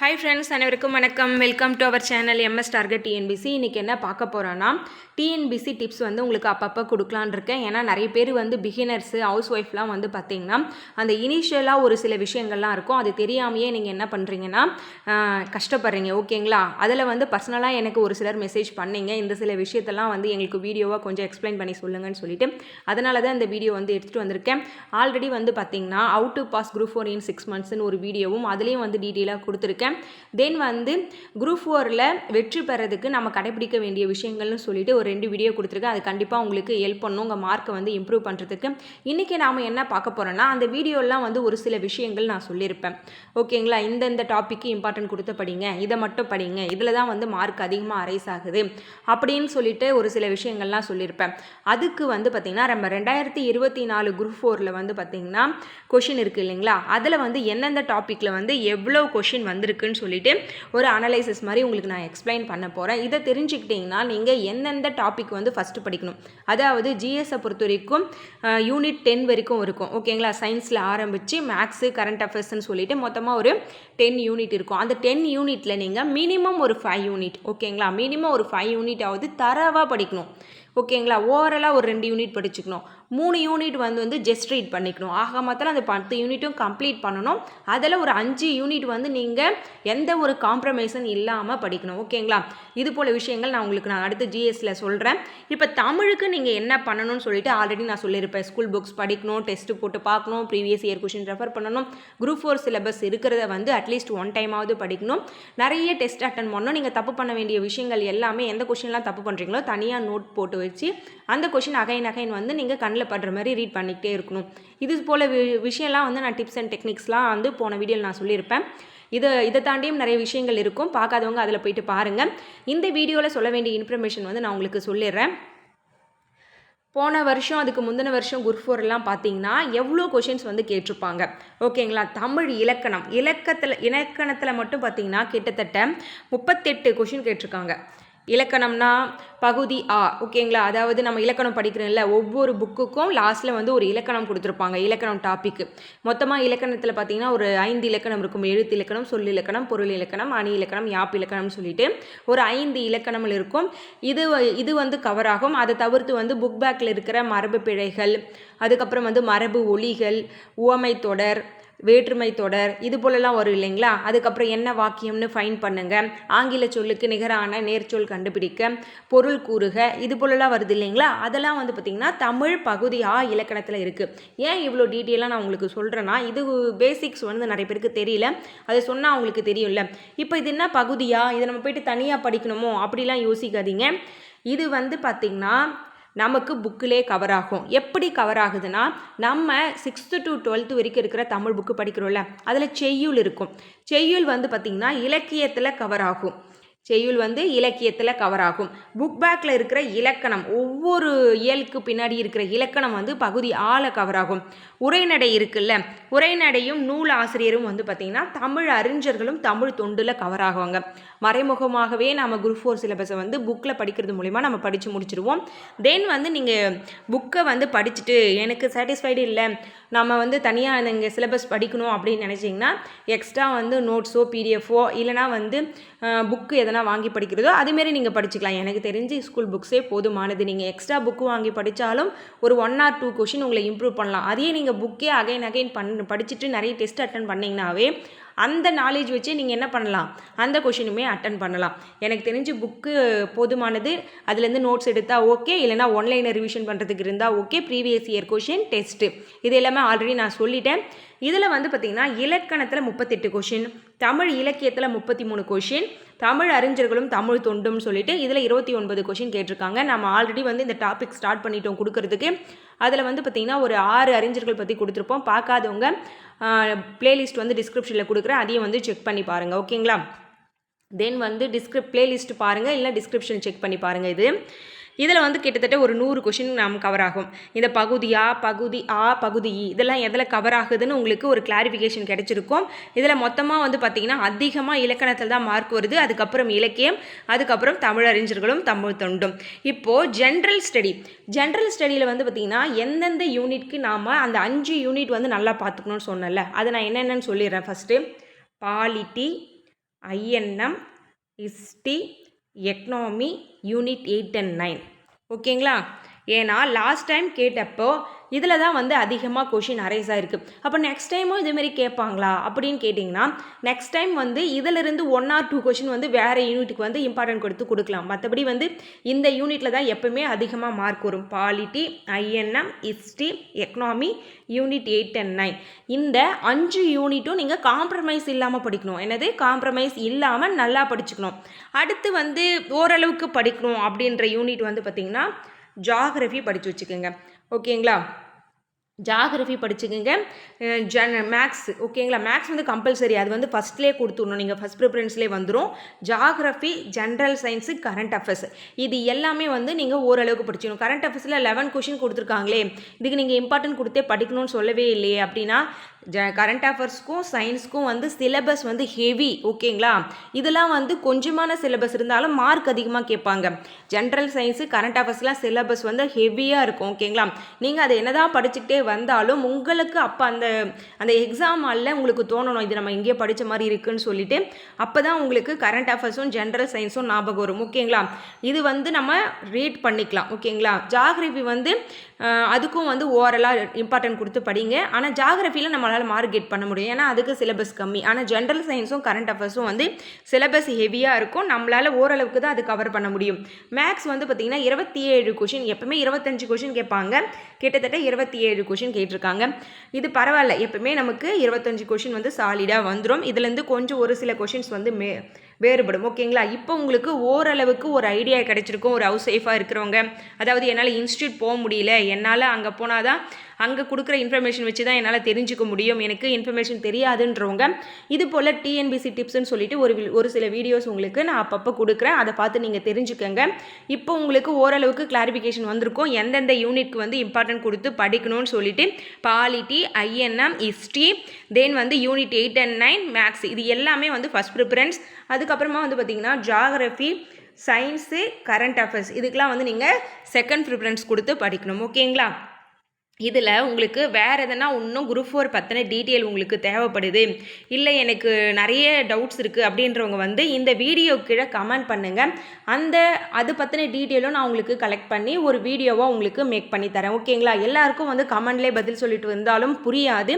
Hi friends அனைவருக்கும் வணக்கம். Welcome to our channel MS target TNPSC இன்றைக்கி என்ன பார்க்க போகிறோன்னா டிஎன்பிசி டிப்ஸ் வந்து உங்களுக்கு அப்பப்போ கொடுக்கலான்னு இருக்கேன். ஏன்னா நிறைய பேர் வந்து பிகினர்ஸு ஹவுஸ் ஒய்ஃப்லாம் வந்து பார்த்தீங்கன்னா அந்த இனிஷியலாக ஒரு சில விஷயங்கள்லாம் இருக்கும். அது தெரியாமையே நீங்கள் என்ன பண்ணுறீங்கன்னா கஷ்டப்படுறீங்க. ஓகேங்களா? அதில் வந்து பர்சனலாக எனக்கு ஒரு சிலர் மெசேஜ் பண்ணீங்க. இந்த சில விஷயத்தெல்லாம் வந்து எங்களுக்கு வீடியோவாக கொஞ்சம் எக்ஸ்பிளைன் பண்ணி சொல்லுங்கன்னு சொல்லிட்டு அதனால தான் இந்த வீடியோ வந்து எடுத்துகிட்டு வந்திருக்கேன். ஆல்ரெடி வந்து பார்த்தீங்கன்னா how to pass group four in six மந்த்ஸ்னு ஒரு வீடியோவும் அதுலேயும் வந்து டீட்டெயிலாக கொடுத்துருக்கேன். தென் வந்து குரூப் ஃபோரில் வெற்றி பெறதுக்கு நம்ம கடைபிடிக்க வேண்டிய விஷயங்கள்னு சொல்லிட்டு ஒரு ரெண்டு வீடியோ கொடுத்துருக்கேன். அது கண்டிப்பாக உங்களுக்கு ஹெல்ப் பண்ணும். உங்கள் மார்க்கை வந்து இம்ப்ரூவ் பண்ணுறதுக்கு இன்றைக்கி நாம் என்ன பார்க்க போகிறோன்னா அந்த வீடியோலாம் வந்து ஒரு சில விஷயங்கள் நான் சொல்லியிருப்பேன். ஓகேங்களா இந்தந்த டாப்பிக்கு இம்பார்ட்டன்ட் கொடுத்து படிங்க. இதை மட்டும் படிங்க. இதில் தான் வந்து மார்க் அதிகமாக அரைஸ் ஆகுது. அப்படின்னு சொல்லிட்டு ஒரு சில விஷயங்கள்லாம் சொல்லியிருப்பேன். அதுக்கு வந்து பார்த்திங்கன்னா நம்ம ரெண்டாயிரத்தி இருபத்தி நாலு குரூப் ஃபோரில் வந்து பார்த்திங்கன்னா கொஷின் இருக்குது இல்லைங்களா? அதில் வந்து எந்தெந்த டாப்பிக்கில் வந்து எவ்வளோ கொஷின் வந்திருக்கு இருக்குன்னு சொல்லிட்டு ஒரு அனலைசிஸ் மாதிரி உங்களுக்கு நான் எக்ஸ்பிளைன் பண்ண போகிறேன் இதை தெரிஞ்சுக்கிட்டிங்கன்னா நீங்கள் எந்தெந்த டாபிக் வந்து ஃபஸ்ட்டு படிக்கணும். அதாவது ஜிஎஸை பொறுத்த வரைக்கும் யூனிட் டென் வரைக்கும் இருக்கும். ஓகேங்களா சயின்ஸில் ஆரம்பித்து மேக்ஸு கரண்ட் அஃபேர்ஸ்ன்னு சொல்லிட்டு மொத்தமாக ஒரு டென் யூனிட் இருக்கும். அந்த டென் யூனிட்டில் நீங்கள் மினிமம் ஒரு ஃபைவ் யூனிட் ஓகேங்களா மினிமம் ஒரு ஃபைவ் யூனிட் ஆகுது தரவாக படிக்கணும். ஓகேங்களா ஓவராலாக ஒரு ரெண்டு யூனிட் படிச்சுக்கணும். மூணு யூனிட் வந்து வந்து ஜஸ்ட் ரீட் பண்ணிக்கணும். ஆக மொத்தம் அந்த பத்து யூனிட்டும் கம்ப்ளீட் பண்ணணும். அதில் ஒரு அஞ்சு யூனிட் வந்து நீங்கள் எந்த ஒரு காம்ப்ரமைஸும் இல்லாமல் படிக்கணும். ஓகேங்களா இது போல் விஷயங்கள் நான் உங்களுக்கு நான் அடுத்து ஜிஎஸ்சில் சொல்கிறேன் இப்போ தமிழுக்கு நீங்கள் என்ன பண்ணணும்னு சொல்லிட்டு ஆல்ரெடி நான் சொல்லியிருப்பேன். ஸ்கூல் புக்ஸ் படிக்கணும் டெஸ்ட்டு போட்டு பார்க்கணும் ப்ரீவியஸ் இயர் கொஷின் ரெஃபர் பண்ணணும். குரூப் ஃபோர் சிலபஸ் இருக்கிறத வந்து அட்லீஸ்ட் ஒன் டைமாவது படிக்கணும். நிறைய டெஸ்ட் அட்டன் பண்ணணும். நீங்கள் தப்பு பண்ண வேண்டிய விஷயங்கள் எல்லாமே எந்த கொஷின்லாம் தப்பு பண்ணுறீங்களோ தனியாக நோட் போட்டு வச்சு அந்த கொஷின் அகைன் அகைன் வந்து நீங்கள் கண்ணில் படுற மாதிரி ரீட் பண்ணிக்கிட்டே இருக்கணும். இது போல் வி- விஷயம்லாம் வந்து நான் டிப்ஸ் அண்ட் டெக்னிக்ஸ்லாம் வந்து போன வீடியோவில் நான் சொல்லியிருப்பேன். இதை இதை தாண்டியும் நிறைய விஷயங்கள் இருக்கும். பார்க்காதவங்க அதில் போயிட்டு பாருங்கள் இந்த வீடியோவில் சொல்ல வேண்டிய இன்ஃபர்மேஷன் வந்து நான் உங்களுக்கு சொல்லிடுறேன். போன வருஷம் அதுக்கு முந்தின வருஷம் குரூப் ஃபோர்லாம் பார்த்தீங்கன்னா எவ்வளோ கொஷின்ஸ் வந்து கேட்டிருப்பாங்க. ஓகேங்களா? தமிழ் இலக்கணம். இலக்கத்தில் இலக்கணத்தில் மட்டும் பார்த்தீங்கன்னா கிட்டத்தட்ட முப்பத்தெட்டு கொஷின் கேட்டிருக்காங்க. இலக்கணம்னா பகுதி ஆ ஓகேங்களா? அதாவது நம்ம இலக்கணம் படிக்கிறோம்ல ஒவ்வொரு புக்குக்கும் லாஸ்ட்டில் வந்து ஒரு இலக்கணம் கொடுத்துருப்பாங்க இலக்கணம் டாப்பிக்கு மொத்தமாக இலக்கணத்தில் பார்த்தீங்கன்னா ஒரு ஐந்து இலக்கணம் இருக்கும். எழுத்து இலக்கணம் சொல் இலக்கணம் பொருள் இலக்கணம் அணி இலக்கணம் யாப்பு இலக்கணம்னு சொல்லிட்டு ஒரு ஐந்து இலக்கணங்கள் இருக்கும். இது இது வந்து கவர் ஆகும். அதை தவிர்த்து வந்து புக் பேக்கில் இருக்கிற மரபு பிழைகள் அதுக்கப்புறம் வந்து மரபு ஒளிகள் உவமை தொடர் வேற்றுமை தொடர் இது போலலாம் வரும் இல்லைங்களா? அதுக்கப்புறம் என்ன வாக்கியம்னு ஃபைன் பண்ணுங்க. ஆங்கில சொல்லுக்கு நிகரான நேர்ச்சொல் கண்டுபிடிக்க பொருள் கூறுக இது போலலாம் வருது இல்லைங்களா? அதெல்லாம் வந்து பார்த்திங்கன்னா தமிழ் பகுதியாக இலக்கணத்தில் இருக்குது ஏன் இவ்வளோ டீட்டெயிலாக நான் உங்களுக்கு சொல்கிறேன்னா இது பேசிக்ஸ் வந்து நிறைய பேருக்கு தெரியல. அதை சொன்னால் அவங்களுக்கு தெரியும்ல. இப்போ இது என்ன பகுதியாக இதை நம்ம போயிட்டு தனியாக படிக்கணுமோ? அப்படிலாம் யோசிக்காதீங்க. இது வந்து பார்த்திங்கன்னா நமக்கு புக்கிலே கவர் ஆகும். எப்படி கவர் ஆகுதுன்னா நம்ம சிக்ஸ்த்து டு டுவெல்த்து வரைக்கும் இருக்கிற தமிழ் புக்கு படிக்கிறோம்ல அதில் செய்யுள் இருக்கும். செய்யுள் வந்து பார்த்திங்கன்னா இலக்கியத்தில் கவர் ஆகும். செய்யுள் வந்து இலக்கியத்தில் கவர் ஆகும். புக் பேக்கில் இருக்கிற இலக்கணம் ஒவ்வொரு இயலுக்கு பின்னாடி இருக்கிற இலக்கணம் வந்து பகுதி ஆள கவர் ஆகும். உரைநடை இருக்குல்ல உரைநடையும் நூல் ஆசிரியரும் வந்து பார்த்திங்கன்னா தமிழ் அறிஞர்களும் தமிழ் தொண்டில் கவர் ஆகுவாங்க. மறைமுகமாகவே நம்ம குரூப் ஃபோர் சிலபஸை வந்து புக்கில் படிக்கிறது மூலிமா நம்ம படித்து முடிச்சிருவோம். தென் வந்து நீங்கள் புக்கை வந்து படிச்சுட்டு எனக்கு சாட்டிஸ்ஃபைடு இல்லை நம்ம வந்து தனியாக நீங்கள் சிலபஸ் படிக்கணும் அப்படின்னு நினச்சிங்கன்னா எக்ஸ்ட்ரா வந்து நோட்ஸோ பிடிஎஃபோ இல்லைனா வந்து புக்கு எதாவது எதனா வாங்கி படிக்கிறதோ அதேமாரி நீங்கள் படிச்சுக்கலாம். எனக்கு தெரிஞ்சு ஸ்கூல் புக்ஸே போதுமானது. நீங்கள் எக்ஸ்ட்ரா புக்கு வாங்கி படித்தாலும் ஒரு ஒன் ஆர் டூ கொஷின் உங்களை இம்ப்ரூவ் பண்ணலாம். அதையே நீங்கள் புக்கே அகைன் அகைன் பண் படிச்சுட்டு நிறைய டெஸ்ட் அட்டன் பண்ணிங்கனாவே அந்த நாலேஜ் வச்சு நீங்கள் என்ன பண்ணலாம்? அந்த கொஷினுமே அட்டன் பண்ணலாம். எனக்கு தெரிஞ்சு புக்கு போதுமானது. அதுலேருந்து நோட்ஸ் எடுத்தால் ஓகே இல்லைனா ஒன்லைனில் ரிவிஷன் பண்ணுறதுக்கு இருந்தால் okay previous year question test இது எல்லாமே ஆல்ரெடி நான் சொல்லிட்டேன். இதில் வந்து பார்த்திங்கன்னா இலக்கணத்தில் முப்பத்தெட்டு கொஷின் தமிழ் இலக்கியத்தில் முப்பத்தி மூணு கொஷின் தமிழ் அறிஞர்களும் தமிழ் தொண்டும் சொல்லிட்டு இதில் இருபத்தி ஒன்பது கொஷின் கேட்டிருக்காங்க. நம்ம ஆல்ரெடி வந்து இந்த டாபிக் ஸ்டார்ட் பண்ணிட்டோம் கொடுக்கறதுக்கு. அதில் வந்து பார்த்திங்கன்னா ஒரு ஆறு அறிஞர்கள் பற்றி கொடுத்துருப்போம். பார்க்காதவங்க பிளேலிஸ்ட் வந்து டிஸ்கிரிப்ஷனில் கொடுக்குறேன். அதையும் வந்து செக் பண்ணி பாருங்கள் ஓகேங்களா தென் வந்து டிஸ்கிரிப் பிளேலிஸ்ட் பாருங்கள் இல்லை டிஸ்கிரிப்ஷன் செக் பண்ணி பாருங்கள் இது. இதில் வந்து கிட்டத்தட்ட ஒரு நூறு கொஷின் நாம் கவர் ஆகும். இந்த பகுதி ஆ பகுதி ஆ பகுதி இ இதெல்லாம் எதில் கவர் ஆகுதுன்னு உங்களுக்கு ஒரு கிளாரிஃபிகேஷன் கிடைச்சிருக்கும். இதில் மொத்தமாக வந்து பார்த்திங்கன்னா அதிகமாக இலக்கணத்தில் தான் மார்க் வருது. அதுக்கப்புறம் இலக்கியம் அதுக்கப்புறம் தமிழறிஞர்களும் தமிழ் தொண்டும். இப்போது ஜென்ரல் ஸ்டடி ஜென்ரல் ஸ்டடியில் வந்து பார்த்திங்கன்னா எந்தெந்த யூனிட்க்கு நாம் அந்த அஞ்சு யூனிட் வந்து நல்லா பார்த்துக்கணும்னு சொன்னேன்ல. அதை நான் என்னென்னு சொல்லிடுறேன் first polity INM history economy unit eight and nine ஓகேங்களா ஏன்னா லாஸ்ட் டைம் கேட்டப்போ இதில் தான் வந்து அதிகமாக கொஷின் அரைஸ் ஆகிருக்கு அப்போ நெக்ஸ்ட் டைமும் இதேமாரி கேட்பாங்களா? அப்படின்னு கேட்டிங்கன்னா நெக்ஸ்ட் டைம் வந்து இதிலிருந்து ஒன் ஆர் டூ கொஷின் வந்து வேறு யூனிட்டுக்கு வந்து இம்பார்ட்டன்ட் கொடுத்து கொடுக்கலாம். மற்றபடி வந்து இந்த யூனிட்டில் தான் எப்பவுமே அதிகமாக மார்க் வரும். Polity INM history economy unit eight and nine இந்த அஞ்சு யூனிட்டும் நீங்கள் காம்ப்ரமைஸ் இல்லாமல் படிக்கணும். என்னது? காம்ப்ரமைஸ் இல்லாமல் நல்லா படிச்சுக்கணும். அடுத்து வந்து ஓரளவுக்கு படிக்கணும் அப்படின்ற யூனிட் வந்து பார்த்திங்கன்னா ஜாகிரஃபி படித்து வச்சுக்கோங்க. ஓகேங்களா? ஜாகிரஃபி படிச்சுக்கோங்க. ஜன் மேக்ஸ் ஓகேங்களா? மேக்ஸ் வந்து கம்பல்சரி அது வந்து ஃபஸ்ட்லேயே கொடுத்துடணும். நீங்கள் ஃபஸ்ட் ப்ரிஃபரன்ஸ்லேயே வந்துடும் geography general science current affairs இது எல்லாமே வந்து நீங்கள் ஓரளவுக்கு படிச்சிடணும் கரண்ட் அஃபேர்ஸில் லெவன் கொஷின் கொடுத்துருக்காங்களே. இதுக்கு நீங்கள் இம்பார்ட்டன்ட் கொடுத்தே படிக்கணும்னு சொல்லவே இல்லையே அப்படின்னா ஜ கரண்ட் அஃபேர்ஸ்க்கும் சயின்ஸ்க்கும் வந்து சிலபஸ் வந்து ஹெவி ஓகேங்களா? இதெல்லாம் வந்து கொஞ்சமான சிலபஸ் இருந்தாலும் மார்க் அதிகமாக கேட்பாங்க. ஜென்ரல் சயின்ஸு கரண்ட் அஃபேர்ஸ்லாம் சிலபஸ் வந்து ஹெவியாக இருக்கும் ஓகேங்களா? நீங்கள் அதை என்னதான் படிச்சுக்கிட்டே வந்தாலும் உங்களுக்கு அப்போ அந்த அந்த எக்ஸாம் அல்ல உங்களுக்கு தோணணும் இது நம்ம இங்கேயே படித்த மாதிரி இருக்குன்னு சொல்லிட்டு அப்போ தான் உங்களுக்கு கரண்ட் அஃபேர்ஸும் ஜென்ரல் சயின்ஸும் ஞாபகம் வரும் ஓகேங்களா? இது வந்து நம்ம ரீட் பண்ணிக்கலாம் ஓகேங்களா? ஜாகிரபி வந்து அதுக்கும் வந்து ஓரலாக இம்பார்ட்டன்ட் கொடுத்து படிங்க. ஆனால் ஜாகிரஃபியில் நம்மளால் மார்க் கெட் பண்ண முடியும். ஏன்னா அதுக்கு சிலபஸ் கம்மி. ஆனால் ஜென்ரல் சயின்ஸும் கரண்ட் அஃபேர்ஸும் வந்து சிலபஸ் ஹெவியாக இருக்கும். நம்மளால் ஓரளவுக்கு தான் அது கவர் பண்ண முடியும். மேக்ஸ் வந்து பார்த்திங்கன்னா இருபத்தி ஏழு கொஷின் எப்பவுமே இருபத்தஞ்சு கொஷின் கேட்பாங்க. கிட்டத்தட்ட இருபத்தி ஏழு கொஷின் கேட்டிருக்காங்க. இது பரவாயில்ல. எப்பவுமே நமக்கு இருபத்தஞ்சு கொஷின் வந்து சாலிடாக வந்துடும் இதுலேருந்து கொஞ்சம் ஒரு சில கொஷின்ஸ் வந்து மே வேறுபடும். ஓகேங்களா? இப்போ உங்களுக்கு ஓரளவுக்கு ஒரு ஐடியா கிடச்சிருக்கும். ஒரு ஹவுஸ் சேஃபாக இருக்கிறவங்க. அதாவது என்னால் இன்ஸ்டியூட் போக முடியல. என்னால் அங்கே போனால் தான் அங்கே கொடுக்குற இன்ஃபர்மேஷன் வச்சு தான் என்னால் தெரிஞ்சுக்க முடியும். எனக்கு இன்ஃபர்மேஷன் தெரியாதுன்றவங்க இது போல் டிஎன்பிசி டிப்ஸ்னு சொல்லிட்டு ஒரு ஒரு சில வீடியோஸ் உங்களுக்கு நான் அப்பப்போ கொடுக்குறேன். அதை பார்த்து நீங்கள் தெரிஞ்சுக்கோங்க. இப்போ உங்களுக்கு ஓரளவுக்கு கிளாரிஃபிகேஷன் வந்திருக்கும். எந்தெந்த யூனிட்க்கு வந்து இம்பார்ட்டன்ட் கொடுத்து படிக்கணும்னு சொல்லிட்டு பாலிட்டி ஐஎன்எம் ஹிஸ்ட்ரி தென் வந்து unit eight and nine maths இது எல்லாமே வந்து ஃபஸ்ட் ப்ரிஃபரன்ஸ் அதுக்கப்புறமா வந்து பார்த்திங்கன்னா ஜாகிரஃபி சயின்ஸு கரண்ட் அஃபேர்ஸ் இதுக்கெலாம் வந்து நீங்கள் செகண்ட் ப்ரிஃபரன்ஸ் கொடுத்து படிக்கணும். ஓகேங்களா இதில் உங்களுக்கு வேறு எதனா இன்னும் குரூப் ஃபோர் பற்றின டீட்டெயில் உங்களுக்கு தேவைப்படுது. இல்லை எனக்கு நிறைய டவுட்ஸ் இருக்குது அப்படின்றவங்க வந்து இந்த வீடியோ கீழே கமெண்ட் பண்ணுங்கள் அந்த அது பற்றின டீட்டெயிலும் நான் உங்களுக்கு கலெக்ட் பண்ணி ஒரு வீடியோவாக உங்களுக்கு மேக் பண்ணி தரேன். ஓகேங்களா எல்லாருக்கும் வந்து கமெண்ட்லேயே பதில் சொல்லிட்டு வந்தாலும் புரியாது.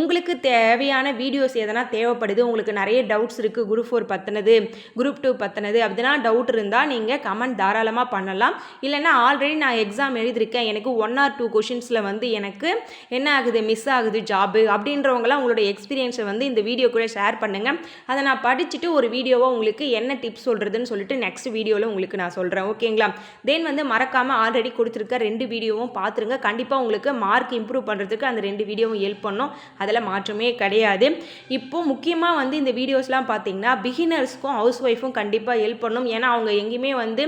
உங்களுக்கு தேவையான வீடியோஸ் எதனா தேவைப்படுது உங்களுக்கு நிறைய டவுட்ஸ் இருக்குது குரூப் ஃபோர் பற்றினது குரூப் டூ பற்றினது அப்படின்னா டவுட் இருந்தால் நீங்கள் கமெண்ட் தாராளமாக பண்ணலாம். இல்லைன்னா ஆல்ரெடி நான் எக்ஸாம் எழுதியிருக்கேன். எனக்கு ஒன் ஆர் டூ கொஷின்ஸில் வந்து வந்து எனக்கு என்ன ஆகுது மிஸ் ஆகுது ஜாபு அப்படின்றவங்களாம் உங்களோட எக்ஸ்பீரியன்ஸை வந்து இந்த வீடியோ கூட ஷேர் பண்ணுங்கள் அதை நான் படிச்சுட்டு ஒரு வீடியோவாக உங்களுக்கு என்ன டிப்ஸ் சொல்கிறதுன்னு சொல்லிட்டு நெக்ஸ்ட் வீடியோவில் உங்களுக்கு நான் சொல்கிறேன் ஓகேங்களா தென் வந்து மறக்காமல் ஆல்ரெடி கொடுத்துருக்க ரெண்டு வீடியோவும் பார்த்துருங்க கண்டிப்பாக உங்களுக்கு மார்க் இம்ப்ரூவ் பண்ணுறதுக்கு அந்த ரெண்டு வீடியோவும் ஹெல்ப் பண்ணும். அதில் மாற்றமே கிடையாது. இப்போது முக்கியமாக வந்து இந்த வீடியோஸ்லாம் பார்த்தீங்கன்னா பிகினர்ஸ்க்கும் ஹவுஸ் ஒய்ஃபும் கண்டிப்பாக ஹெல்ப் பண்ணும். ஏன்னா அவங்க எங்கேயுமே வந்து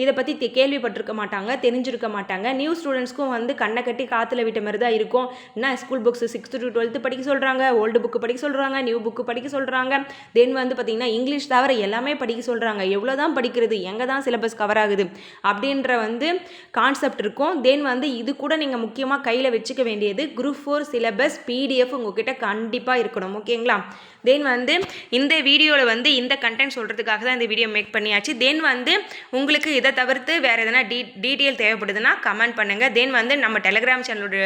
இதை பற்றி கேள்விப்பட்டிருக்க மாட்டாங்க தெரிஞ்சிருக்க மாட்டாங்க. நியூ ஸ்டூடெண்ட்ஸ்க்கும் வந்து கண்ணை கட்டி காற்றுல விட்ட மாதிரி தான் இருக்கும். என்ன school books sixth to twelfth படிக்க சொல்கிறாங்க ஓல்டு புக்கு படிக்க சொல்கிறாங்க நியூ புக்கு படிக்க சொல்கிறாங்க தென் வந்து பார்த்திங்கன்னா இங்கிலீஷ் தவிர எல்லாமே படிக்க சொல்கிறாங்க எவ்வளோ தான் படிக்கிறது எங்கே தான் சிலபஸ் கவர் ஆகுது அப்படின்ற வந்து கான்செப்ட் இருக்கும். தென் வந்து இது கூட நீங்கள் முக்கியமாக கையில் வச்சுக்க வேண்டியது குரூப் ஃபோர் சிலபஸ் பிடிஎஃப் உங்ககிட்ட கண்டிப்பாக இருக்கணும் ஓகேங்களா? தென் வந்து இந்த வீடியோவில் வந்து இந்த கண்டென்ட் சொல்கிறதுக்காக தான் இந்த வீடியோ மேக் பண்ணியாச்சு. தென் வந்து உங்களுக்கு இதை தவிர்த்து வேறு எதனா டீ டீட்டெயில் தேவைப்படுதுன்னா கமெண்ட் பண்ணுங்கள் தென் வந்து நம்ம டெலிகிராம் சேனலோட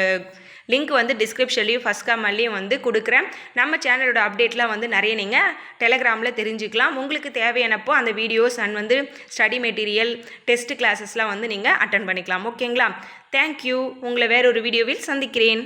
லிங்க் வந்து டிஸ்கிரிப்ஷன்லேயும் ஃபஸ்ட் கமெண்ட்லேயும் வந்து கொடுக்குறேன். நம்ம சேனலோட அப்டேட்லாம் வந்து நிறைய நீங்கள் டெலகிராமில் தெரிஞ்சுக்கலாம். உங்களுக்கு தேவையானப்போ அந்த வீடியோஸ் அண்ட் வந்து ஸ்டடி மெட்டீரியல் டெஸ்ட் கிளாஸஸ்லாம் வந்து நீங்கள் அட்டன் பண்ணிக்கலாம். ஓகேங்களா தேங்க்யூ உங்களை வேறொரு வீடியோவில் சந்திக்கிறேன்.